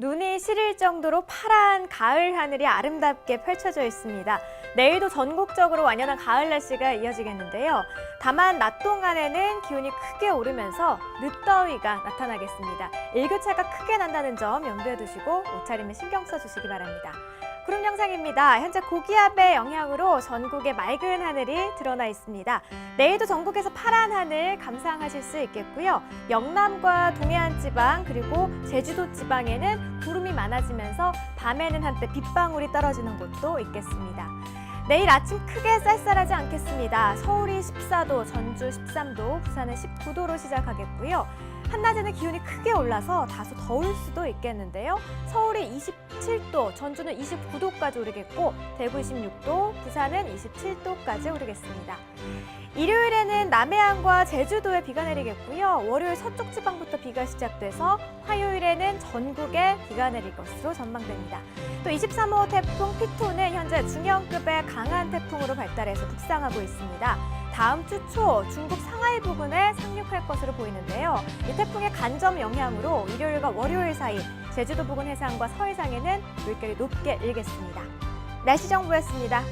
눈이 시릴 정도로 파란 가을 하늘이 아름답게 펼쳐져 있습니다. 내일도 전국적으로 완연한 가을 날씨가 이어지겠는데요. 다만 낮 동안에는 기온이 크게 오르면서 늦더위가 나타나겠습니다. 일교차가 크게 난다는 점 염두에 두시고 옷차림에 신경 써주시기 바랍니다. 구름 영상입니다. 현재 고기압의 영향으로 전국에 맑은 하늘이 드러나 있습니다. 내일도 전국에서 파란 하늘 감상하실 수 있겠고요. 영남과 동해안 지방 그리고 제주도 지방에는 구름이 많아지면서 밤에는 한때 빗방울이 떨어지는 곳도 있겠습니다. 내일 아침 크게 쌀쌀하지 않겠습니다. 서울이 14도, 전주 13도, 부산은 19도로 시작하겠고요. 한낮에는 기온이 크게 올라서 다소 더울 수도 있겠는데요. 서울이 27도, 전주는 29도까지 오르겠고, 대구 26도, 부산은 27도까지 오르겠습니다. 일요일에는 남해안과 제주도에 비가 내리겠고요. 월요일 서쪽 지방부터 비가 시작돼서 화요일에는 전국에 비가 내릴 것으로 전망됩니다. 또 23호 태풍 피토는 현재 중형급의 강한 태풍으로 발달해서 북상하고 있습니다. 다음 주 초 중국 상하이 부근에 상륙할 것으로 보이는데요. 이 태풍의 간점 영향으로 일요일과 월요일 사이 제주도 부근 해상과 서해상에는 물결이 높게 일겠습니다. 날씨 정보였습니다.